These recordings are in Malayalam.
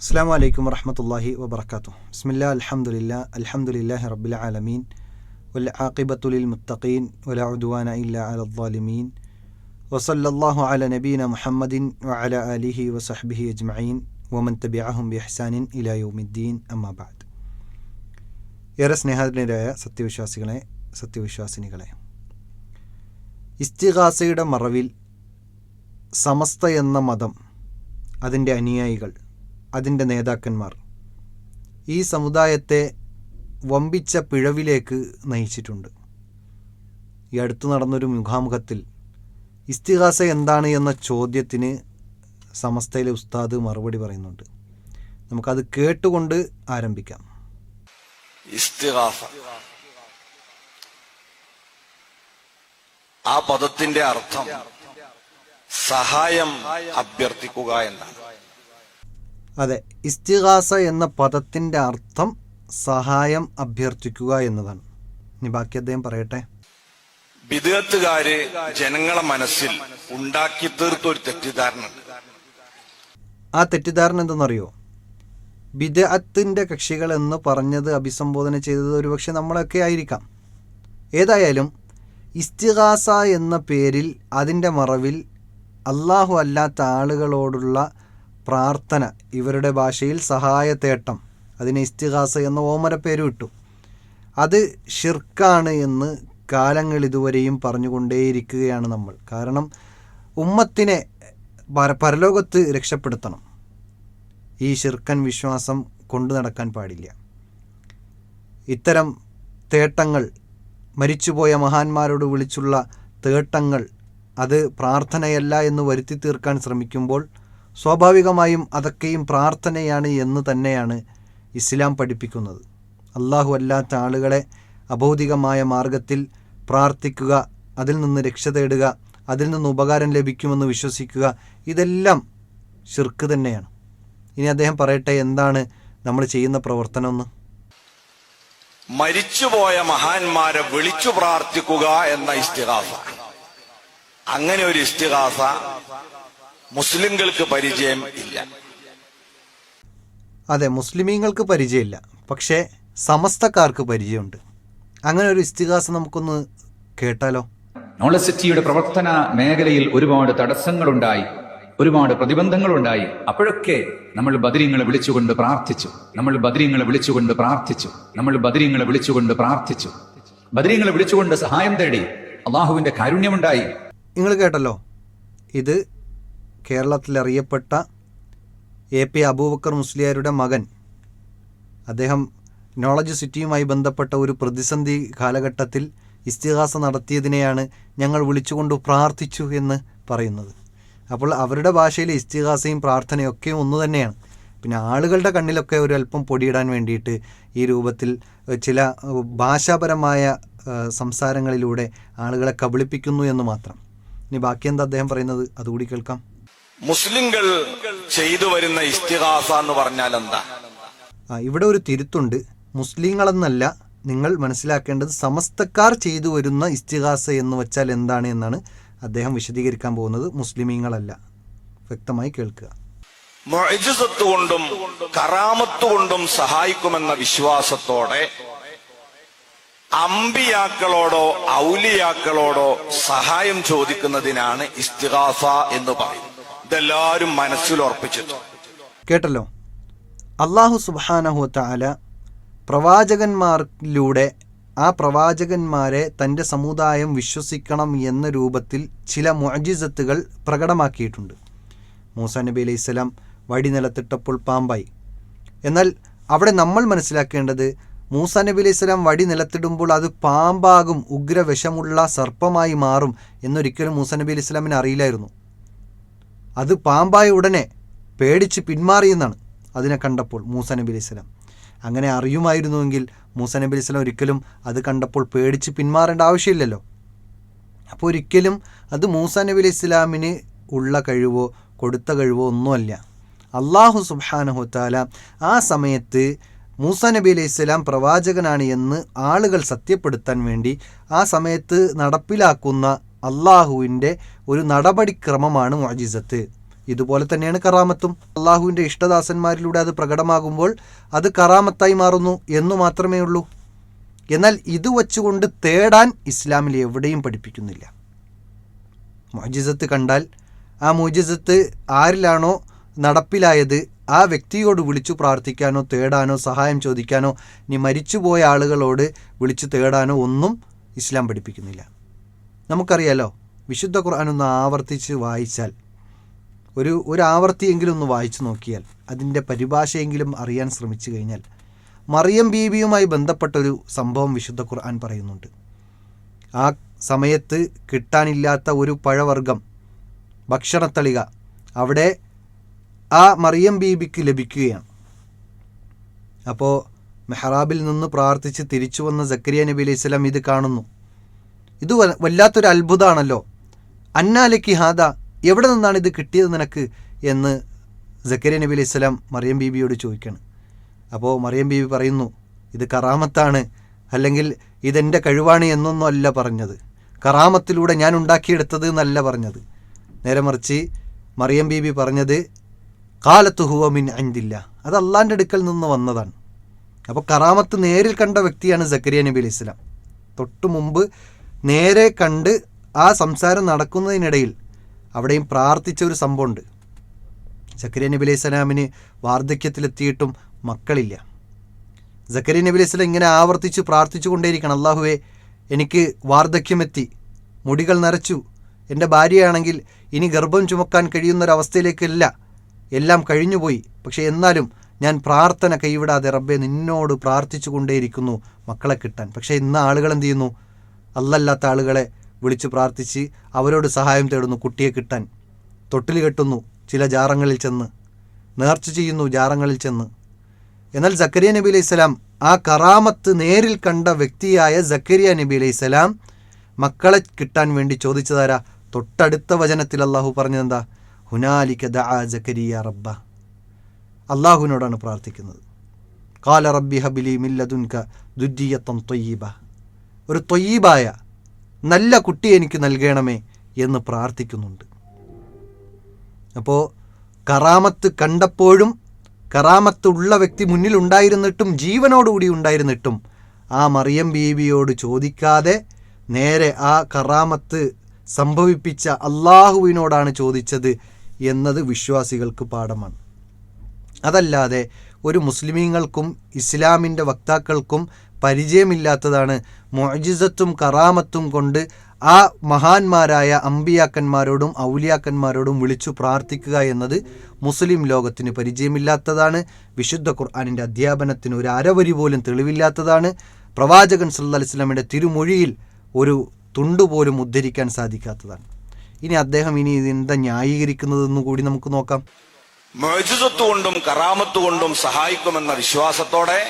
അസ്സാം വലൈക്കും വറഹമത്തല്ലാഹി വബർക്കാത്തു ബിസ്മില്ലാ അലഹമുല്ല അൽഹംദുലില്ലാഹി റബ്ബിൽ ആലമീൻ. വൽ ആഖിബത്തുലിൽ മുത്തഖീൻ. വല ഉദ്വാന ഇല്ല അലദ്ദാലിമീൻ വസല്ലാഹു അല നബീന മുഹമ്മദിൻ വഅല അലിഹി വസഹ്ബിഹി അജ്മഈൻ. വമൻ തബിഅഹും ബിഹ്സാനിൻ ഇലാ യൗമിദ്ദീൻ. അമ്മാ ബഅദ്. ഏറെ സ്നേഹത്തിനരായ സത്യവിശ്വാസികളെ സത്യവിശ്വാസിനികളെ. ഇസ്തിഹാസയുടെ മറവിൽ സമസ്ത എന്ന മതം അതിന്റെ അനുയായികൾ അതിന്റെ നേതാക്കന്മാർ. ഈ സമുദായത്തെ വമ്പിച്ച പിഴവിലേക്ക് നയിച്ചിട്ടുണ്ട്. ഈ അടുത്ത് നടന്നൊരു മുഖാമുഖത്തിൽ ഇസ്തിഹാസ എന്താണ് എന്ന ചോദ്യത്തിന് സമസ്തയിലെ ഉസ്താദ് മറുപടി പറയുന്നുണ്ട്. നമുക്കത് കേട്ടുകൊണ്ട് ആരംഭിക്കാം. ആ പദത്തിന്റെ അർത്ഥം സഹായം അഭ്യർത്ഥിക്കുക എന്നാണ്. അതെ ഇസ്തിഹാസ എന്ന പദത്തിന്റെ അർത്ഥം സഹായം അഭ്യർത്ഥിക്കുക എന്നതാണ്. ഇനി ബാക്കി അദ്ദേഹം പറയട്ടെ. വിദഗത്തുകാര് ജനങ്ങളെ മനസ്സിൽ ഉണ്ടാക്കി തീർത്ത ഒരു തെറ്റിദ്ധാരണ ആ തെറ്റിദ്ധാരണ എന്തെന്നറിയോ? ബിദഅത്തിന്റെ കക്ഷികൾ എന്ന് പറഞ്ഞത് അഭിസംബോധന ചെയ്തത് ഒരുപക്ഷെ നമ്മളൊക്കെ ആയിരിക്കാം. ഏതായാലും ഇസ്തിഹാസ എന്ന പേരിൽ അതിന്റെ മറവിൽ അള്ളാഹു അല്ലാത്ത ആളുകളോടുള്ള പ്രാർത്ഥന ഇവരുടെ ഭാഷയിൽ സഹായത്തേട്ടം അതിന് ഇസ്തിഹാസ എന്ന ഓമര പേര് വിട്ടു അത് ഷിർക്കാണ് എന്ന് കാലങ്ങൾ ഇതുവരെയും പറഞ്ഞുകൊണ്ടേയിരിക്കുകയാണ് നമ്മൾ. കാരണം ഉമ്മത്തിനെ പരലോകത്ത് രക്ഷപ്പെടുത്തണം. ഈ ഷിർക്കൻ വിശ്വാസം കൊണ്ടു നടക്കാൻ പാടില്ല. ഇത്തരം തേട്ടങ്ങൾ മരിച്ചുപോയ മഹാന്മാരോട് വിളിച്ചുള്ള തേട്ടങ്ങൾ അത് പ്രാർത്ഥനയല്ല എന്ന് വരുത്തി തീർക്കാൻ ശ്രമിക്കുമ്പോൾ സ്വാഭാവികമായും അതൊക്കെയും പ്രാർത്ഥനയാണ് എന്ന് തന്നെയാണ് ഇസ്ലാം പഠിപ്പിക്കുന്നത്. അള്ളാഹു അല്ലാത്ത ആളുകളെ അഭൗതികമായ മാർഗത്തിൽ പ്രാർത്ഥിക്കുക അതിൽ നിന്ന് രക്ഷ തേടുക അതിൽ നിന്ന് ഉപകാരം ലഭിക്കുമെന്ന് വിശ്വസിക്കുക ഇതെല്ലാം ഷിർക്ക് തന്നെയാണ്. ഇനി അദ്ദേഹം പറയട്ടെ എന്താണ് നമ്മൾ ചെയ്യുന്ന പ്രവർത്തനം എന്ന്? മരിച്ചുപോയ മഹാന്മാരെ വിളിച്ചു പ്രാർത്ഥിക്കുക എന്ന ഇസ്തിഹാസ അങ്ങനെ ഒരു ഇസ്തിഹാസ മുസ്ലിങ്ങൾക്ക് പരിചയം ഇല്ല. അതെ മുസ്ലിമീങ്ങൾക്ക് പരിചയമില്ല. പക്ഷേ സമസ്തക്കാർക്ക് പരിചയമുണ്ട്. അങ്ങനെ ഒരു ഇസ്തിഹാസം നമുക്കൊന്ന് കേട്ടാലോ? നോളസിറ്റിയുടെ പ്രവർത്തന മേഖലയിൽ ഒരുപാട് തടസ്സങ്ങളുണ്ടായി ഒരുപാട് പ്രതിബന്ധങ്ങളുണ്ടായി. അപ്പോഴൊക്കെ നമ്മൾ ബദരീങ്ങളെ വിളിച്ചുകൊണ്ട് പ്രാർത്ഥിച്ചു. നമ്മൾ ബദരീങ്ങളെ വിളിച്ചുകൊണ്ട് പ്രാർത്ഥിച്ചു. നമ്മൾ ബദരീങ്ങളെ വിളിച്ചുകൊണ്ട് പ്രാർത്ഥിച്ചു. ബദരീങ്ങളെ വിളിച്ചുകൊണ്ട് സഹായം തേടി അള്ളാഹുവിന്റെ കാരുണ്യമുണ്ടായി. നിങ്ങൾ കേട്ടല്ലോ. ഇത് കേരളത്തിൽ അറിയപ്പെട്ട എ പി അബൂബക്കർ മുസ്ലിയാരുടെ മകൻ. അദ്ദേഹം നോളജ് സിറ്റിയുമായി ബന്ധപ്പെട്ട ഒരു പ്രതിസന്ധി കാലഘട്ടത്തിൽ ഇസ്തിഹാസ നടത്തിയതിനെയാണ് ഞങ്ങൾ വിളിച്ചുകൊണ്ട് പ്രാർത്ഥിച്ചു എന്ന് പറയുന്നത്. അപ്പോൾ അവരുടെ ഭാഷയിൽ ഇസ്തിഹാസയും പ്രാർത്ഥനയും ഒക്കെ ഒന്ന് തന്നെയാണ്. പിന്നെ ആളുകളുടെ കണ്ണിലൊക്കെ ഒരു അല്പം പൊടിയിടാൻ വേണ്ടിയിട്ട് ഈ രൂപത്തിൽ ചില ഭാഷാപരമായ സംസാരങ്ങളിലൂടെ ആളുകളെ കബളിപ്പിക്കുന്നു എന്ന് മാത്രം. ഇനി ബാക്കി എന്താ അദ്ദേഹം പറയുന്നത്? അതുകൂടി കേൾക്കാം. മുസ്ലിങ്ങൾ ചെയ്തു വരുന്ന ഇസ്തിഹാസ എന്ന് പറഞ്ഞാൽ എന്താ? ആ, ഇവിടെ ഒരു തിരുത്തുണ്ട്. മുസ്ലിങ്ങളെന്നല്ല നിങ്ങൾ മനസ്സിലാക്കേണ്ടത് സമസ്തക്കാർ ചെയ്തു വരുന്ന ഇസ്തിഹാസ എന്ന് വെച്ചാൽ എന്താണ് എന്നാണ് അദ്ദേഹം വിശദീകരിക്കാൻ പോകുന്നത്. മുസ്ലിമീങ്ങളല്ല. വ്യക്തമായി കേൾക്കുക. മൊഴിജത്ത് കൊണ്ടും കറാമത്ത് കൊണ്ടും സഹായിക്കുമെന്ന വിശ്വാസത്തോടെ അമ്പിയാക്കളോടോ ഔലിയാക്കളോടോ സഹായം ചോദിക്കുന്നതിനാണ് ഇസ്തിഹാസ എന്ന് പറയും ഇതെല്ലാവരും മനസ്സിൽ ഉറപ്പിച്ചിട്ടു. കേട്ടല്ലോ? അള്ളാഹു സുബാനഹു താല പ്രവാചകന്മാരിലൂടെ ആ പ്രവാചകന്മാരെ തന്റെ സമുദായം വിശ്വസിക്കണം എന്ന രൂപത്തിൽ ചില മുഅജിസത്തുകൾ പ്രകടമാക്കിയിട്ടുണ്ട്. മൂസ നബി അലൈഹി സ്വലാം വടി നിലത്തിട്ടപ്പോൾ പാമ്പായി. എന്നാൽ അവിടെ നമ്മൾ മനസ്സിലാക്കേണ്ടത് മൂസ നബി അലൈഹി സ്വലാം വടി നിലത്തിടുമ്പോൾ അത് പാമ്പാകും ഉഗ്രവിഷമുള്ള സർപ്പമായി മാറും എന്നൊരിക്കലും മൂസ നബി അലൈഹി സ്വലാമിന് അറിയില്ലായിരുന്നു. അത് പാമ്പായ ഉടനെ പേടിച്ച് പിന്മാറിയെന്നാണ് അതിനെ കണ്ടപ്പോൾ മൂസ നബി അലൈഹി അങ്ങനെ അറിയുമായിരുന്നുവെങ്കിൽ മൂസ നബി അലൈഹി ഒരിക്കലും അത് കണ്ടപ്പോൾ പേടിച്ച് പിന്മാറേണ്ട ആവശ്യമില്ലല്ലോ. അപ്പോൾ ഒരിക്കലും അത് മൂസ നബി അലൈഹി ഇസ്ലാമിന് ഉള്ള കഴിവോ കൊടുത്ത കഴിവോ ഒന്നുമല്ല. അള്ളാഹു സുബ്ഹാനഹു താല ആ സമയത്ത് മൂസ നബി അലൈഹി സ്വലാം പ്രവാചകനാണ് എന്ന് ആളുകൾ സത്യപ്പെടുത്താൻ വേണ്ടി ആ സമയത്ത് നടപ്പിലാക്കുന്ന അള്ളാഹുവിന്റെ ഒരു നടപടിക്രമമാണ് മുഅജിസത്ത്. ഇതുപോലെ തന്നെയാണ് കറാമത്തും. അള്ളാഹുവിന്റെ ഇഷ്ടദാസന്മാരിലൂടെ അത് പ്രകടമാകുമ്പോൾ അത് കറാമത്തായി മാറുന്നു എന്നു മാത്രമേ ഉള്ളൂ. എന്നാൽ ഇത് വച്ചുകൊണ്ട് തേടാൻ ഇസ്ലാമിൽ എവിടെയും പഠിപ്പിക്കുന്നില്ല. മോജിസത്ത് കണ്ടാൽ ആ മോജിസത്ത് ആരിലാണോ നടപ്പിലായത് ആ വ്യക്തിയോട് വിളിച്ചു പ്രാർത്ഥിക്കാനോ തേടാനോ സഹായം ചോദിക്കാനോ ഇനി മരിച്ചുപോയ ആളുകളോട് വിളിച്ചു തേടാനോ ഒന്നും ഇസ്ലാം പഠിപ്പിക്കുന്നില്ല. നമുക്കറിയാലോ വിശുദ്ധ ഖുർആാനൊന്ന് ആവർത്തിച്ച് വായിച്ചാൽ ഒരു ഒരു ആവർത്തിയെങ്കിലും ഒന്ന് വായിച്ചു നോക്കിയാൽ അതിന്റെ പരിഭാഷയെങ്കിലും അറിയാൻ ശ്രമിച്ചു കഴിഞ്ഞാൽ മറിയം ബീബിയുമായി ബന്ധപ്പെട്ടൊരു സംഭവം വിശുദ്ധ ഖുർആൻ പറയുന്നുണ്ട്. ആ സമയത്ത് കിട്ടാനില്ലാത്ത ഒരു പഴവർഗം ഭക്ഷണത്തളിക അവിടെ ആ മറിയം ബീബിക്ക് ലഭിക്കുകയാണ്. അപ്പോൾ മെഹ്റാബിൽ നിന്ന് പ്രാർത്ഥിച്ച് തിരിച്ചു വന്ന സക്കരിയ നബി അലൈഹി സ്വലാം ഇത് കാണുന്നു. ഇത് വല്ലാത്തൊരു അത്ഭുതമാണല്ലോ അന്നാലയ്ക്ക് ഹാദ എവിടെ നിന്നാണ് ഇത് കിട്ടിയത് നിനക്ക്? എന്ന് സക്കരിയ നബി അലൈഹി സ്വലാം മറിയം ബീബിയോട് ചോദിക്കുകയാണ് അപ്പോൾ മറിയം ബീബി പറയുന്നു ഇത് കറാമത്താണ് അല്ലെങ്കിൽ ഇതെന്റെ കഴിവാണ് എന്നൊന്നും അല്ല പറഞ്ഞത്. കറാമത്തിലൂടെ ഞാൻ ഉണ്ടാക്കിയെടുത്തത് എന്നല്ല പറഞ്ഞത്. നേരെ മറിച്ച് മറിയം ബീബി പറഞ്ഞത് കാലത്ത് ഹുവമിൻ മിൻ അൻദില്ല. അത് അള്ളാന്റെ അടുക്കൽ നിന്ന് വന്നതാണ്. അപ്പോൾ കറാമത്ത് നേരിൽ കണ്ട വ്യക്തിയാണ് സക്കരിയ നബി അലൈഹി സ്വലാം. തൊട്ടു മുമ്പ് നേരെ കണ്ട് ആ സംസാരം നടക്കുന്നതിനിടയിൽ അവിടെയും പ്രാർത്ഥിച്ച ഒരു സംഭവമുണ്ട്. സക്കരിയ നബി അലൈഹി സ്വലാമിന് വാർദ്ധക്യത്തിലെത്തിയിട്ടും മക്കളില്ല. സക്കരിയ നബി അലൈഹി സ്വലാം ഇങ്ങനെ ആവർത്തിച്ച് പ്രാർത്ഥിച്ചു കൊണ്ടേയിരിക്കണം. അള്ളാഹുവേ എനിക്ക് വാർദ്ധക്യമെത്തി മുടികൾ നിറച്ചു എന്റെ ഭാര്യയാണെങ്കിൽ ഇനി ഗർഭം ചുമക്കാൻ കഴിയുന്നൊരവസ്ഥയിലേക്കല്ല. എല്ലാം കഴിഞ്ഞുപോയി. പക്ഷേ എന്നാലും ഞാൻ പ്രാർത്ഥന കൈവിടാതെ റബ്ബെ നിന്നോട് പ്രാർത്ഥിച്ചു കൊണ്ടേയിരിക്കുന്നു മക്കളെ കിട്ടാൻ. പക്ഷേ ഇന്ന് ആളുകൾ എന്ത് ചെയ്യുന്നു? അല്ലല്ലാത്ത ആളുകളെ വിളിച്ച് പ്രാർത്ഥിച്ച് അവരോട് സഹായം തേടുന്നു കുട്ടിയെ കിട്ടാൻ. തൊട്ടിൽ കെട്ടുന്നു ചില ജാറങ്ങളിൽ ചെന്ന്. നേർച്ച ചെയ്യുന്നു ജാറങ്ങളിൽ ചെന്ന്. എന്നാൽ സക്കരിയ നബി അലൈഹി സ്വലാം ആ കറാമത്ത് നേരിൽ കണ്ട വ്യക്തിയായ സക്കരിയ നബി അലൈഹി സ്വലാം മക്കളെ കിട്ടാൻ വേണ്ടി ചോദിച്ചതാരാ? തൊട്ടടുത്ത വചനത്തിൽ അള്ളാഹു പറഞ്ഞതെന്താ? ഹുനാലിക ദആ സക്കരിയ റബ്ബ. അള്ളാഹുവിനോടാണ് പ്രാർത്ഥിക്കുന്നത്. കാല റബ്ബി ഹബിലി മില്ലതുൻക ദുദ്ദിയത്തം തൊയ്യീബ. ഒരു തൊയ്യീബായ നല്ല കുട്ടി എനിക്ക് നൽകണമേ എന്ന് പ്രാർത്ഥിക്കുന്നുണ്ട്. അപ്പോൾ കറാമത്ത് കണ്ടപ്പോഴും കറാമത്ത് ഉള്ള വ്യക്തി മുന്നിലുണ്ടായിരുന്നിട്ടും ജീവനോടുകൂടി ഉണ്ടായിരുന്നിട്ടും ആ മറിയം ബീവിയോട് ചോദിക്കാതെ നേരെ ആ കറാമത്ത് സംഭവിപ്പിച്ച അള്ളാഹുവിനോടാണ് ചോദിച്ചത് എന്നത് വിശ്വാസികൾക്ക് പാഠമാണ്. അതല്ലാതെ ഒരു മുസ്ലിമീങ്ങൾക്കും ഇസ്ലാമിന്റെ വക്താക്കൾക്കും പരിചയമില്ലാത്തതാണ് മൊജിസത്തും കറാമത്തും കൊണ്ട് ആ മഹാന്മാരായ അമ്പിയാക്കന്മാരോടും ഔലിയാക്കന്മാരോടും വിളിച്ചു പ്രാർത്ഥിക്കുക എന്നത് മുസ്ലിം ലോകത്തിന് പരിചയമില്ലാത്തതാണ്. വിശുദ്ധ ഖുർആാനിന്റെ അധ്യാപനത്തിന് ഒരു അരവരി പോലും തെളിവില്ലാത്തതാണ്. പ്രവാചകൻ വസല്ലമയുടെ തിരുമൊഴിയിൽ ഒരു തുണ്ടുപോലും ഉദ്ധരിക്കാൻ സാധിക്കാത്തതാണ്. ഇനി അദ്ദേഹം ഇനി ഇതെന്താ ന്യായീകരിക്കുന്നതെന്ന് കൂടി നമുക്ക് നോക്കാം. കൊണ്ടും കറാമത്തുകൊണ്ടും സഹായിക്കുമെന്ന വിശ്വാസത്തോടെ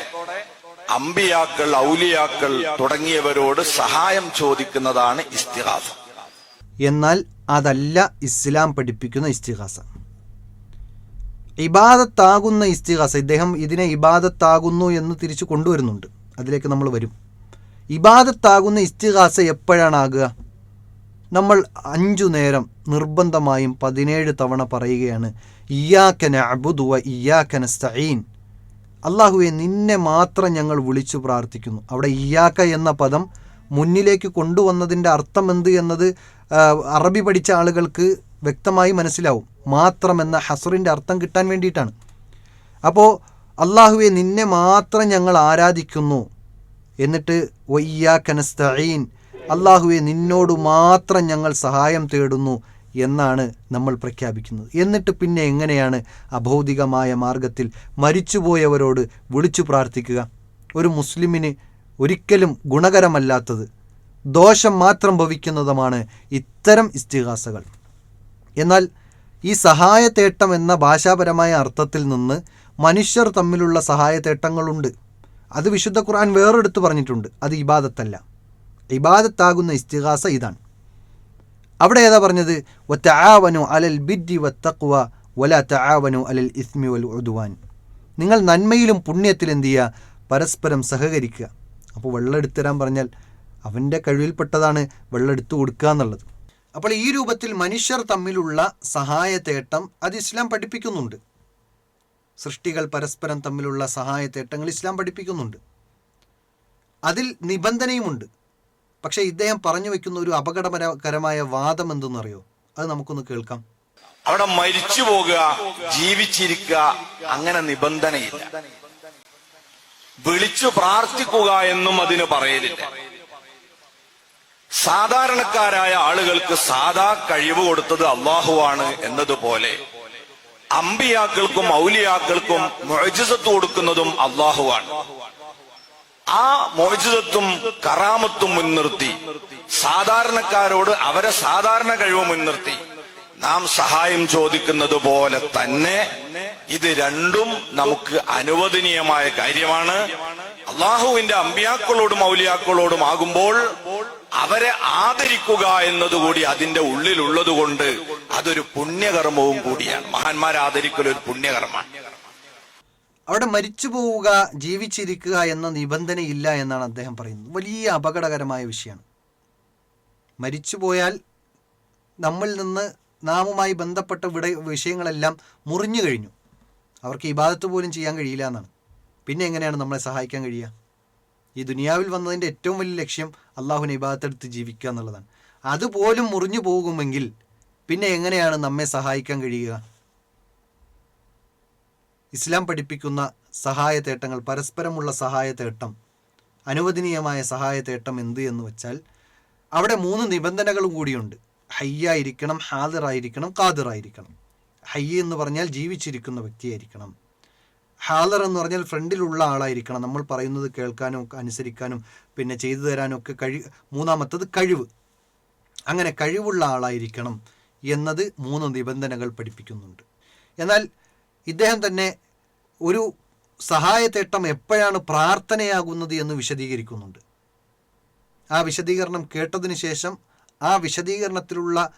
അമ്പിയാക്കൾ ഔലിയാക്കൾ തുടങ്ങിയവരോട് സഹായം ചോദിക്കുന്നതാണ് ഇസ്തിഹാസ എന്നാൽ അതല്ല ഇസ്ലാം പഠിപ്പിക്കുന്ന ഇസ്തിഹാസ ഇബാദത്താകുന്ന ഇസ്തിഹാസ ഇദ്ദേഹം ഇതിനെ ഇബാദത്താകുന്നു എന്ന് തിരിച്ചു കൊണ്ടുവരുന്നുണ്ട്. അതിലേക്ക് നമ്മൾ വരും. ഇബാദത്താകുന്ന ഇസ്തിഹാസ എപ്പോഴാണാകുക? നമ്മൾ അഞ്ചു നേരം നിർബന്ധമായും പതിനേഴ് തവണ പറയുകയാണ് ഇയാക്കന അബുദുവ ഇയാക്കന സ്തഈൻ അള്ളാഹുവെ നിന്നെ മാത്രം ഞങ്ങൾ വിളിച്ചു പ്രാർത്ഥിക്കുന്നു. അവിടെ ഇയാക്ക എന്ന പദം മുന്നിലേക്ക് കൊണ്ടുവന്നതിന്റെ അർത്ഥം എന്ത് എന്നത് അറബി പഠിച്ച ആളുകൾക്ക് വ്യക്തമായി മനസ്സിലാവും. മാത്രം എന്ന ഹസറിന്റെ അർത്ഥം കിട്ടാൻ വേണ്ടിയിട്ടാണ്. അപ്പോൾ അള്ളാഹുവെ നിന്നെ മാത്രം ഞങ്ങൾ ആരാധിക്കുന്നു. എന്നിട്ട് വയ്യാക്കനസ്തഈൻ അള്ളാഹുവെ നിന്നോട് മാത്രം ഞങ്ങൾ സഹായം തേടുന്നു. എന്നാണ് നമ്മൾ പ്രഖ്യാപിക്കുന്നത്. എന്നിട്ട് പിന്നെ എങ്ങനെയാണ് അഭൗതികമായ മാർഗത്തിൽ മരിച്ചുപോയവരോട് വിളിച്ചു പ്രാർത്ഥിക്കുക? ഒരു മുസ്ലിമിന് ഒരിക്കലും ഗുണകരമല്ലാത്തത് ദോഷം മാത്രം ഭവിക്കുന്നതുമാണ് ഇത്തരം ഇസ്തിഹാസകൾ. എന്നാൽ ഈ സഹായത്തേട്ടം എന്ന ഭാഷാപരമായ അർത്ഥത്തിൽ നിന്ന് മനുഷ്യർ തമ്മിലുള്ള സഹായത്തേട്ടങ്ങളുണ്ട് അത് വിശുദ്ധ ഖുർആൻ വേറെടുത്ത് പറഞ്ഞിട്ടുണ്ട്. അത് ഇബാദത്തല്ല. ഇബാദത്താകുന്ന ഇസ്തിഹാസ ഇതാണ്. അവിടെ ഏതാ പറഞ്ഞത്? ഒറ്റാവനു അലൽ ബിദ്ദി വത്തക്കുവ വല അലൽ ഇസ്മി വൽ ഉദുവാൻ. നിങ്ങൾ നന്മയിലും പുണ്യത്തിലും എന്ത് ചെയ്യുക? പരസ്പരം സഹകരിക്കുക. അപ്പോൾ വെള്ളം എടുത്തു തരാൻ പറഞ്ഞാൽ അവന്റെ കഴിവിൽപ്പെട്ടതാണ് വെള്ളം എടുത്തു കൊടുക്കുക എന്നുള്ളത്. അപ്പോൾ ഈ രൂപത്തിൽ മനുഷ്യർ തമ്മിലുള്ള സഹായത്തേട്ടം അത് ഇസ്ലാം പഠിപ്പിക്കുന്നുണ്ട്. സൃഷ്ടികൾ പരസ്പരം തമ്മിലുള്ള സഹായത്തേട്ടങ്ങൾ ഇസ്ലാം പഠിപ്പിക്കുന്നുണ്ട്. അതിൽ നിബന്ധനയുമുണ്ട്. പക്ഷേ ഇദ്ദേഹം പറഞ്ഞു വെക്കുന്ന ഒരു അപകടകരമായ വാദം എന്തെന്നറിയോ അത് നമുക്കൊന്ന് കേൾക്കാം. അവിടെ മരിച്ചു പോകുക ജീവിച്ചിരിക്കുക അങ്ങനെ നിബന്ധനയില്ല. വിളിച്ചു പ്രാർത്ഥിക്കുക എന്നും അതിന് പറയലില്ല. സാധാരണക്കാരായ ആളുകൾക്ക് സാധാ കഴിവ് കൊടുത്തത് അള്ളാഹുവാണ് എന്നതുപോലെ അമ്പിയാക്കൾക്കും ഔലിയാക്കൾക്കും മൊഴിസത്ത് കൊടുക്കുന്നതും അള്ളാഹുവാണ്. ആ മോചിതത്വം കറാമത്തും മുൻനിർത്തി. സാധാരണക്കാരോട് അവരെ സാധാരണ കഴിവ് മുൻനിർത്തി. നാം സഹായം ചോദിക്കുന്നത് പോലെ തന്നെ ഇത് രണ്ടും നമുക്ക് അനുവദനീയമായ കാര്യമാണ്. അള്ളാഹുവിന്റെ അമ്പിയാക്കളോടും മൗലിയാക്കളോടും ആകുമ്പോൾ അവരെ ആദരിക്കുക എന്നതുകൂടി അതിന്റെ ഉള്ളിലുള്ളത് കൊണ്ട് അതൊരു പുണ്യകർമ്മവും കൂടിയാണ്. മഹാന്മാരെ ആദരിക്കൽ ഒരു പുണ്യകർമ്മമാണ്. അവിടെ മരിച്ചു പോവുക ജീവിച്ചിരിക്കുക എന്ന നിബന്ധനയില്ല എന്നാണ് അദ്ദേഹം പറയുന്നത്. വലിയ അപകടകരമായ വിഷയമാണ്. മരിച്ചു പോയാൽ നമ്മിൽ നിന്ന് നാമുമായി ബന്ധപ്പെട്ട വിട വിഷയങ്ങളെല്ലാം മുറിഞ്ഞു കഴിഞ്ഞു. അവർക്ക് ഇബാദത്ത് പോലും ചെയ്യാൻ കഴിയില്ല എന്നാണ്. പിന്നെ എങ്ങനെയാണ് നമ്മളെ സഹായിക്കാൻ കഴിയുക? ഈ ദുനിയാവിൽ വന്നതിന്റെ ഏറ്റവും വലിയ ലക്ഷ്യം അള്ളാഹുവിനെ ഇബാദത്തെടുത്ത് ജീവിക്കുക എന്നുള്ളതാണ്. അതുപോലും മുറിഞ്ഞു പോകുമെങ്കിൽ പിന്നെ എങ്ങനെയാണ് നമ്മെ സഹായിക്കാൻ കഴിയുക? ഇസ്ലാം പഠിപ്പിക്കുന്ന സഹായതേട്ടങ്ങൾ പരസ്പരമുള്ള സഹായതേട്ടം അനുവദനീയമായ സഹായതേട്ടം എന്ത് എന്ന് വെച്ചാൽ അവിടെ മൂന്ന് നിബന്ധനകളും കൂടിയുണ്ട്. ഹയ്യായിരിക്കണം ഹാദറായിരിക്കണം കാതിറായിരിക്കണം ഹയ്യ എന്ന് പറഞ്ഞാൽ ജീവിച്ചിരിക്കുന്ന വ്യക്തിയായിരിക്കണം. ഹാദർ എന്ന് പറഞ്ഞാൽ ഫ്രണ്ടിലുള്ള ആളായിരിക്കണം. നമ്മൾ പറയുന്നത് കേൾക്കാനും അനുസരിക്കാനും പിന്നെ ചെയ്തു തരാനും ഒക്കെ കഴി മൂന്നാമത്തത് കഴിവ്. അങ്ങനെ കഴിവുള്ള ആളായിരിക്കണം എന്നത് മൂന്ന് നിബന്ധനകൾ പഠിപ്പിക്കുന്നുണ്ട്. എന്നാൽ ഇദ്ദേഹം തന്നെ ഒരു സഹായത്തേട്ടം എപ്പോഴാണ് പ്രാർത്ഥനയാകുന്നത് എന്ന് വിശദീകരിക്കുന്നുണ്ട്. ആ വിശദീകരണം കേട്ടതിന് ശേഷം ആ വിശദീകരണത്തിലുള്ള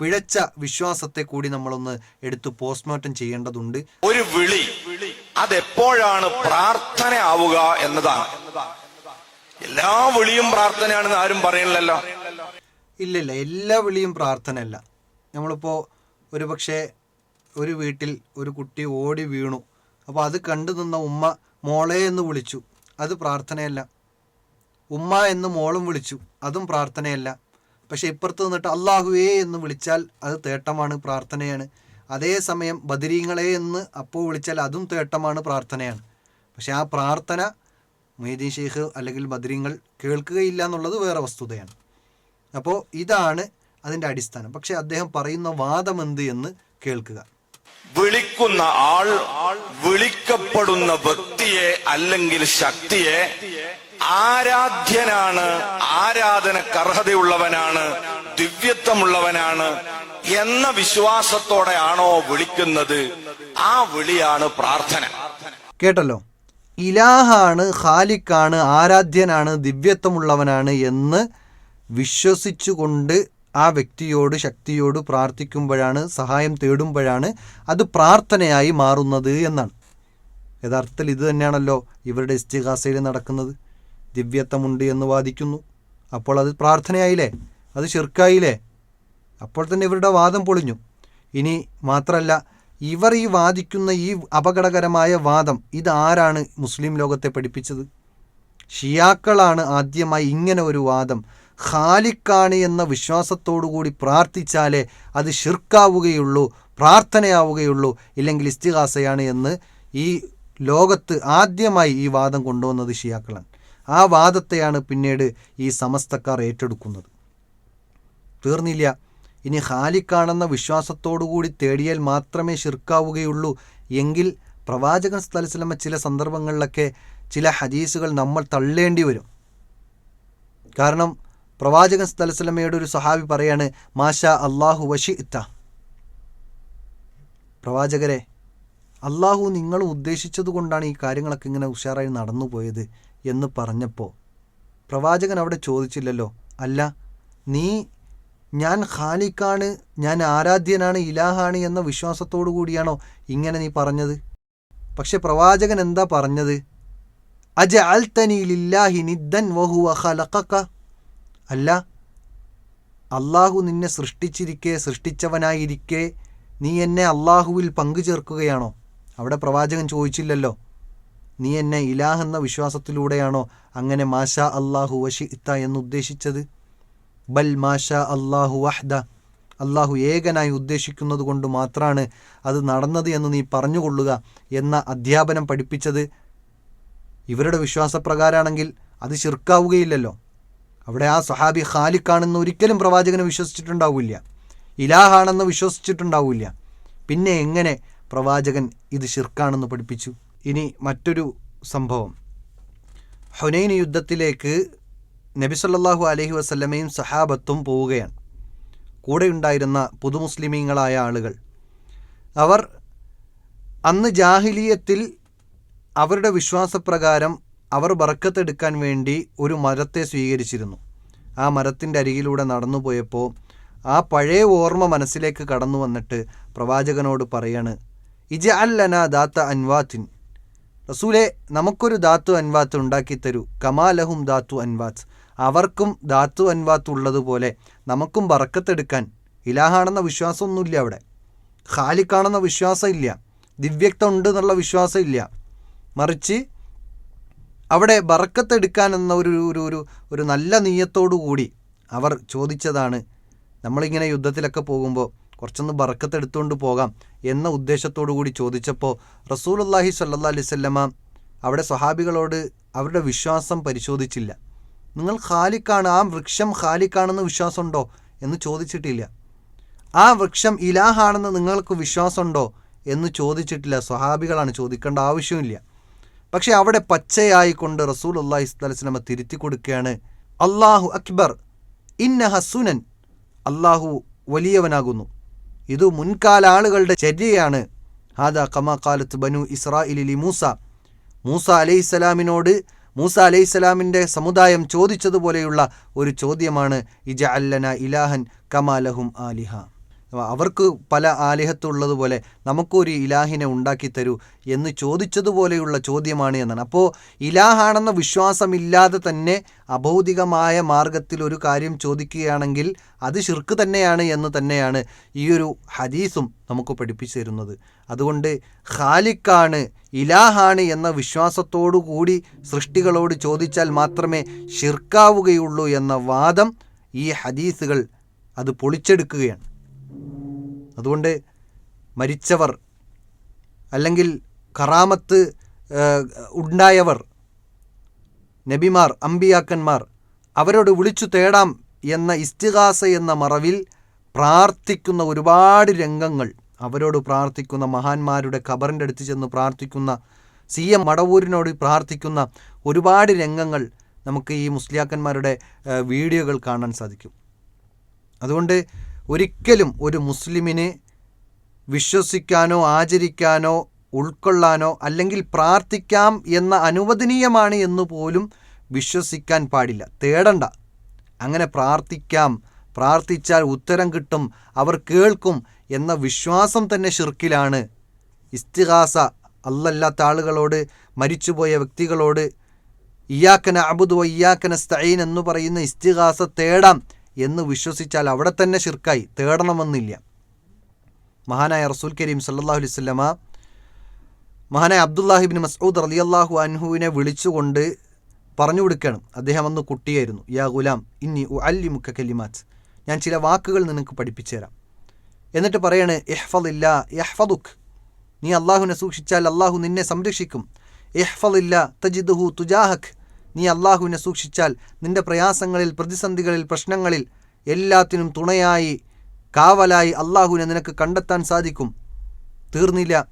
പിഴച്ച വിശ്വാസത്തെ കൂടി നമ്മളൊന്ന് എടുത്ത് പോസ്റ്റ്മോർട്ടം ചെയ്യേണ്ടതുണ്ട്. ഒരു വിളി അതെപ്പോഴാണ് പ്രാർത്ഥന ആവുക എന്നതാണ്. എല്ലാ വിളിയും പ്രാർത്ഥനയാണെന്ന് ആരും പറയണില്ലല്ലോ. ഇല്ലല്ല എല്ലാ വിളിയും പ്രാർത്ഥനയല്ല. നമ്മളിപ്പോൾ ഒരു പക്ഷേ ഒരു വീട്ടിൽ ഒരു കുട്ടി ഓടി വീണു. അപ്പോൾ അത് കണ്ടു നിന്ന ഉമ്മ മോളെ എന്ന് വിളിച്ചു. അത് പ്രാർത്ഥനയല്ല. ഉമ്മ എന്ന് മോളും വിളിച്ചു. അതും പ്രാർത്ഥനയല്ല. പക്ഷെ ഇപ്പുറത്ത് നിന്നിട്ട് അള്ളാഹുവേ എന്ന് വിളിച്ചാൽ അത് തേട്ടമാണ് പ്രാർത്ഥനയാണ്. അതേസമയം ബദരീങ്ങളെ എന്ന് അപ്പോൾ വിളിച്ചാൽ അതും തേട്ടമാണ് പ്രാർത്ഥനയാണ്. പക്ഷെ ആ പ്രാർത്ഥന മൊയ്തീൻ ഷെയ്ഖ് അല്ലെങ്കിൽ ബദരീങ്ങൾ കേൾക്കുകയില്ല എന്നുള്ളത് വേറെ വസ്തുതയാണ്. അപ്പോൾ ഇതാണ് അതിന്റെ അടിസ്ഥാനം. പക്ഷേ അദ്ദേഹം പറയുന്ന വാദമെന്ത് എന്ന് കേൾക്കുക. വിളിക്കുന്ന ആൾ വിളിക്കപ്പെടുന്ന വ്യക്തിയെ അല്ലെങ്കിൽ ശക്തിയെ ആരാധ്യനാണ് ആരാധന കർഹതയുള്ളവനാണ് ദിവ്യത്വമുള്ളവനാണ് എന്ന വിശ്വാസത്തോടെയാണോ വിളിക്കുന്നത്? ആ വിളിയാണ് പ്രാർത്ഥന. കേട്ടല്ലോ. ഇലാഹാണ് ഖാലിക്കാണ് ആരാധ്യനാണ് ദിവ്യത്വമുള്ളവനാണ് എന്ന് വിശ്വസിച്ചുകൊണ്ട് ആ വ്യക്തിയോട് ശക്തിയോട് പ്രാർത്ഥിക്കുമ്പോഴാണ് സഹായം തേടുമ്പോഴാണ് അത് പ്രാർത്ഥനയായി മാറുന്നത് എന്നാണ്. യഥാർത്ഥത്തിൽ ഇത് തന്നെയാണല്ലോ ഇവരുടെ ഇസ്തിഹാസയിൽ നടക്കുന്നത്. ദിവ്യത്വമുണ്ട് എന്ന് വാദിക്കുന്നു. അപ്പോൾ അത് പ്രാർത്ഥനയായില്ലേ? അത് ശിർക്കായില്ലേ? അപ്പോൾ തന്നെ ഇവരുടെ വാദം പൊളിഞ്ഞു. ഇനി മാത്രമല്ല ഇവർ ഈ വാദിക്കുന്ന ഈ അപകടകരമായ വാദം ഇതാരാണ് മുസ്ലിം ലോകത്തെ പഠിപ്പിച്ചത്? ഷിയാക്കളാണ് ആദ്യമായി ഇങ്ങനെ ഒരു വാദം ഖാലിക്കാണ് എന്ന വിശ്വാസത്തോടുകൂടി പ്രാർത്ഥിച്ചാലേ അത് ഷിർക്കാവുകയുള്ളൂ പ്രാർത്ഥനയാവുകയുള്ളൂ ഇല്ലെങ്കിൽ ഇസ്തിഹാസയാണ് എന്ന് ഈ ലോകത്ത് ആദ്യമായി ഈ വാദം കൊണ്ടുവന്നത് ഷിയാക്കളാണ്. ആ വാദത്തെയാണ് പിന്നീട് ഈ സമസ്തക്കാർ ഏറ്റെടുക്കുന്നത്. തീർന്നില്ല. ഇനി ഹാലിക്കാണെന്ന വിശ്വാസത്തോടുകൂടി തേടിയാൽ മാത്രമേ ഷിർക്കാവുകയുള്ളൂ എങ്കിൽ പ്രവാചകൻ സ്ഥലസ്ലമ ചില സന്ദർഭങ്ങളിലൊക്കെ ചില ഹദീസുകൾ നമ്മൾ തള്ളേണ്ടി വരും. കാരണം പ്രവാചകൻ സ്ഥലസ്ലമയുടെ ഒരു സഹാബി പറയാണ് മാഷ അള്ളാഹു വഷി ഇത്ത പ്രവാചകരെ അള്ളാഹു നിങ്ങൾ ഉദ്ദേശിച്ചത് കൊണ്ടാണ് ഈ കാര്യങ്ങളൊക്കെ ഇങ്ങനെ ഉഷാറായി നടന്നു പോയത് എന്ന് പറഞ്ഞപ്പോൾ പ്രവാചകൻ അവിടെ ചോദിച്ചില്ലല്ലോ അല്ല നീ ഞാൻ ഖാലിക്കാണ് ഞാൻ ആരാധ്യനാണ് ഇലാഹാണ് എന്ന വിശ്വാസത്തോടു കൂടിയാണോ ഇങ്ങനെ നീ പറഞ്ഞത്? പക്ഷെ പ്രവാചകൻ എന്താ പറഞ്ഞത്? അജ അൽ തനിലില്ലാഹി നിദ്ദൻ വഹുവ ഖലഖക. അല്ല അള്ളാഹു നിന്നെ സൃഷ്ടിച്ചിരിക്കെ സൃഷ്ടിച്ചവനായിരിക്കെ നീ എന്നെ അള്ളാഹുവിൽ പങ്കു ചേർക്കുകയാണോ അവിടെ പ്രവാചകൻ ചോദിച്ചില്ലല്ലോ. നീ എന്നെ ഇലാഹ് എന്ന വിശ്വാസത്തിലൂടെയാണോ അങ്ങനെ മാഷ അള്ളാഹു വഷി ഇത്ത എന്ന് ഉദ്ദേശിച്ചത്? ബൽ മാഷ അള്ളാഹു വഹ്ദ. അള്ളാഹു ഏകനായി ഉദ്ദേശിക്കുന്നത് കൊണ്ട് മാത്രമാണ് അത് നടന്നത് എന്ന് നീ പറഞ്ഞുകൊള്ളുക എന്ന അധ്യാപനം പഠിപ്പിച്ചത്. ഇവരുടെ വിശ്വാസപ്രകാരമാണെങ്കിൽ അത് ശിർക്കാവുകയില്ലല്ലോ. അവിടെ ആ സഹാബി ഖാലിക്കാണെന്ന് ഒരിക്കലും പ്രവാചകനെ വിശ്വസിച്ചിട്ടുണ്ടാവില്ല. ഇലാഹാണെന്ന് വിശ്വസിച്ചിട്ടുണ്ടാവില്ല. പിന്നെ എങ്ങനെ പ്രവാചകൻ ഇത് ഷിർക്കാണെന്ന് പഠിപ്പിച്ചു? ഇനി മറ്റൊരു സംഭവം. ഹുനൈൻ യുദ്ധത്തിലേക്ക് നബി സല്ലല്ലാഹു അലൈഹി വസല്ലമയും സഹാബത്തും പോവുകയാണ്. കൂടെയുണ്ടായിരുന്ന പുതുമുസ്ലിമീങ്ങളായ ആളുകൾ. അവർ അന്ന് ജാഹിലിയത്തിൽ അവരുടെ വിശ്വാസപ്രകാരം അവർ ബറക്കത്തെടുക്കാൻ വേണ്ടി ഒരു മരത്തെ സ്വീകരിച്ചിരുന്നു. ആ മരത്തിന്റെ അരികിലൂടെ നടന്നു പോയപ്പോൾ ആ പഴയ ഓർമ്മ മനസ്സിലേക്ക് കടന്നു വന്നിട്ട് പ്രവാചകനോട് പറയാണ് ഇജ അല്ലന ദാത്ത അൻവാത്തിൻ. റസൂലെ നമുക്കൊരു ധാത്തു അൻവാത്ത് ഉണ്ടാക്കി തരൂ. കമാലഹും ധാത്തു അൻവാത്ത്. അവർക്കും ധാത്തു അൻവാത്ത് ഉള്ളതുപോലെ നമുക്കും ബറക്കത്തെടുക്കാൻ ഇലാഹാണെന്ന വിശ്വാസമൊന്നുമില്ല അവിടെ. ഖാലിക്കാണെന്ന വിശ്വാസം ഇല്ല ദിവ്യക്ത ഉണ്ട് എന്നുള്ള വിശ്വാസം ഇല്ല മറിച്ച് അവിടെ ബറക്കത്തെടുക്കാൻ എന്ന ഒരു ഒരു ഒരു ഒരു നല്ല നീയത്തോടു കൂടി അവർ ചോദിച്ചതാണ് നമ്മളിങ്ങനെ യുദ്ധത്തിലൊക്കെ പോകുമ്പോൾ കുറച്ചൊന്ന് ബറക്കത്തെടുത്തുകൊണ്ട് പോകാം എന്ന ഉദ്ദേശത്തോടു കൂടി ചോദിച്ചപ്പോൾ റസൂലുള്ളാഹി സ്വല്ലല്ലാഹി അലൈഹി വസല്ലമ അവിടെ സ്വഹാബികളോട് അവരുടെ വിശ്വാസം പരിശോധിച്ചില്ല. നിങ്ങൾ ഖാലിക്കാണ് ആ വൃക്ഷം ഖാലിക്കാണെന്ന് വിശ്വാസമുണ്ടോ? എന്ന് ചോദിച്ചിട്ടില്ല. ആ വൃക്ഷം ഇലാഹാണെന്ന് നിങ്ങൾക്ക് വിശ്വാസമുണ്ടോ? എന്ന് ചോദിച്ചിട്ടില്ല. സ്വഹാബികളാണ് ചോദിക്കേണ്ട ആവശ്യമില്ല. പക്ഷേ അവിടെ പച്ചയായിക്കൊണ്ട് റസൂൽ അള്ളാഹി സ്വലമ തിരുത്തി കൊടുക്കുകയാണ്. അള്ളാഹു അക്ബർ. ഇന്ന ഹസുനൻ അള്ളാഹു വലിയവനാകുന്നു. ഇത് മുൻകാല ആളുകളുടെ ചര്യയാണ്. ഹാദ കമാ കാലത്ത് ബനു ഇസ്രായിലി മൂസ. മൂസ അലൈഹി അലൈഹിസ്സലാമിനോട് മൂസ അലൈഹി അലൈഹിസ്സലാമിന്റെ സമുദായം ചോദിച്ചതുപോലെയുള്ള ഒരു ചോദ്യമാണ്. ഇജ അല്ലന ഇലാഹൻ കമാലഹും ആലിഹ. അവർക്ക് പല ആലിഹത്തുള്ളതുപോലെ നമുക്കൊരു ഇലാഹിനെ ഉണ്ടാക്കി തരൂ എന്ന് ചോദിച്ചതുപോലെയുള്ള ചോദ്യമാണ് എന്നാണ്. അപ്പോൾ ഇലാഹാണെന്ന വിശ്വാസമില്ലാതെ തന്നെ അഭൗതികമായ മാർഗത്തിൽ ഒരു കാര്യം ചോദിക്കുകയാണെങ്കിൽ അത് ശിർക്ക് തന്നെയാണ് എന്ന് തന്നെയാണ് ഈ ഒരു ഹദീസും നമുക്ക് പഠിപ്പിച്ചു തരുന്നത്. അതുകൊണ്ട് ഖാലിക്കാണ് ഇലാഹാണ് എന്ന വിശ്വാസത്തോടു കൂടി സൃഷ്ടികളോട് ചോദിച്ചാൽ മാത്രമേ ശിർക്കാവുകയുള്ളൂ എന്ന വാദം ഈ ഹദീസുകൾ അത് പൊളിച്ചെടുക്കുകയാണ്. അതുകൊണ്ട് മരിച്ചവർ അല്ലെങ്കിൽ കറാമത്ത് ഉണ്ടായവർ നബിമാർ അമ്പിയാക്കന്മാർ അവരോട് വിളിച്ചു തേടാം എന്ന ഇസ്തിഹാസ എന്ന മറവിൽ പ്രാർത്ഥിക്കുന്ന ഒരുപാട് രംഗങ്ങൾ. അവരോട് പ്രാർത്ഥിക്കുന്ന മഹാന്മാരുടെ ഖബറിന്റെ അടുത്ത് ചെന്ന് പ്രാർത്ഥിക്കുന്ന സി എം മടവൂരിനോട് പ്രാർത്ഥിക്കുന്ന ഒരുപാട് രംഗങ്ങൾ നമുക്ക് ഈ മുസ്ലിയാക്കന്മാരുടെ വീഡിയോകൾ കാണാൻ സാധിക്കും. അതുകൊണ്ട് ഒരിക്കലും ഒരു മുസ്ലിമിനെ വിശ്വസിക്കാനോ ആചരിക്കാനോ ഉൾക്കൊള്ളാനോ അല്ലെങ്കിൽ പ്രാർത്ഥിക്കാം എന്ന അനുവദനീയമാണ് എന്ന് പോലും വിശ്വസിക്കാൻ പാടില്ല. തേടണ്ട. അങ്ങനെ പ്രാർത്ഥിക്കാം. പ്രാർത്ഥിച്ചാൽ ഉത്തരം കിട്ടും. അവർ കേൾക്കും എന്ന വിശ്വാസം തന്നെ ഷിർക്കിലാണ്. ഇസ്തിഹാസ അല്ലല്ലാത്ത ആളുകളോട് മരിച്ചുപോയ വ്യക്തികളോട് ഇയാക്കന അബുദ് ഇയാക്കന സ്തൈൻ എന്ന് പറയുന്ന ഇസ്തിഹാസ തേടാം. എന്ന് വിശ്വസിച്ചാൽ അവിടെ തന്നെ ഷിർക്കായി തേടണമെന്നില്ല. മഹാനായ റസൂൽ കരീം സല്ലാഹു അലൈഹി വസല്ലമ മഹാനായ അബ്ദുല്ലാഹിബിൻ മസ്ഊദ് റളിയല്ലാഹു അൻഹുവിനെ വിളിച്ചുകൊണ്ട് പറഞ്ഞു കൊടുക്കണം അദ്ദേഹം അന്ന് കുട്ടിയായിരുന്നു. യാ ഗുലാം ഇന്നി ഉഅല്ലിമുക്ക കലിമാത് ഞാൻ ചില വാക്കുകൾ നിനക്ക് പഠിപ്പിച്ചു തരാം. എന്നിട്ട് പറയാണ് എഹ്ഫദില്ല എഹ്ഫദുഖ് നീ അള്ളാഹുവിനെ സൂക്ഷിച്ചാൽ അള്ളാഹു നിന്നെ സംരക്ഷിക്കും. ഇഹ്ഫദില്ല തജിദുഹു തുജാഹക്. നീ അള്ളാഹുവിനെ സൂക്ഷിച്ചാൽ നിന്റെ പ്രയാസങ്ങളിൽ പ്രതിസന്ധികളിൽ പ്രശ്നങ്ങളിൽ എല്ലാത്തിനും തുണയായി കാവലായി അള്ളാഹുവിനെ നിനക്ക് കണ്ടെത്താൻ സാധിക്കും. തീർന്നില്ല.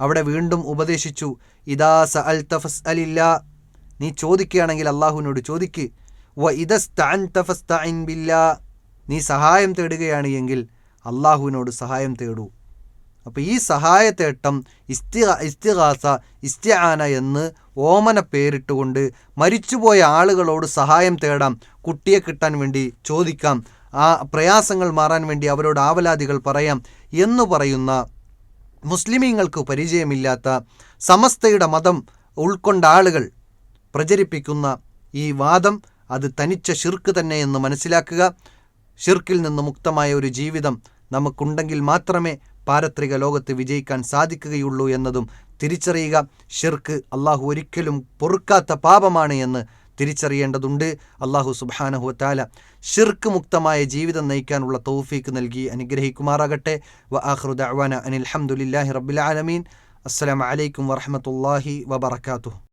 അവിടെ വീണ്ടും ഉപദേശിച്ചു ഇദാ സ അൽ തഫസ് അലില്ല നീ ചോദിക്കുകയാണെങ്കിൽ അള്ളാഹുവിനോട് ചോദിക്ക് വ ഇദസ്തഅൻ തഫസ് ബില്ലാ. നീ സഹായം തേടുകയാണ് എങ്കിൽ അള്ളാഹുവിനോട് സഹായം തേടൂ. അപ്പോൾ ഈ സഹായത്തേട്ടം ഇസ്തി ഇസ്തിഹാസ ഇസ്തിആന എന്ന് ഓമന പേരിട്ടുകൊണ്ട് മരിച്ചുപോയ ആളുകളോട് സഹായം തേടാം കുട്ടിയെ കിട്ടാൻ വേണ്ടി ചോദിക്കാം ആ പ്രയാസങ്ങൾ മാറാൻ വേണ്ടി അവരോട് ആവലാദികൾ പറയാം എന്ന് പറയുന്ന മുസ്ലിമീങ്ങൾക്ക് പരിചയമില്ലാത്ത സമസ്തയുടെ മതം ഉൾക്കൊണ്ട ആളുകൾ പ്രചരിപ്പിക്കുന്ന ഈ വാദം അത് തനിച്ച ഷിർക്ക് തന്നെ എന്ന് മനസ്സിലാക്കുക. ഷിർക്കിൽ നിന്ന് മുക്തമായ ഒരു ജീവിതം നമുക്കുണ്ടെങ്കിൽ മാത്രമേ പാരത്രിക ലോകത്ത് വിജയിക്കാൻ സാധിക്കുകയുള്ളൂ എന്നതും തിരിച്ചറിയുക. ഷിർക്ക് അള്ളാഹു ഒരിക്കലും പൊറുക്കാത്ത പാപമാണ് എന്ന് തിരിച്ചറിയേണ്ടതുണ്ട്. അള്ളാഹു സുബാനഹുത്താല ഷിർക്ക് മുക്തമായ ജീവിതം നയിക്കാനുള്ള തൗഫീക്ക് നൽകി അനുഗ്രഹിക്കുമാറാകട്ടെ. വ ആഹ്റുദ് ദഅ്വാന അനിൽ ഹംദുലില്ലാഹി റബ്ബിൽ ആലമീൻ. അസ്സലാമു അലൈക്കും വറഹ്മത്തുള്ളാഹി വബറകാതുഹു.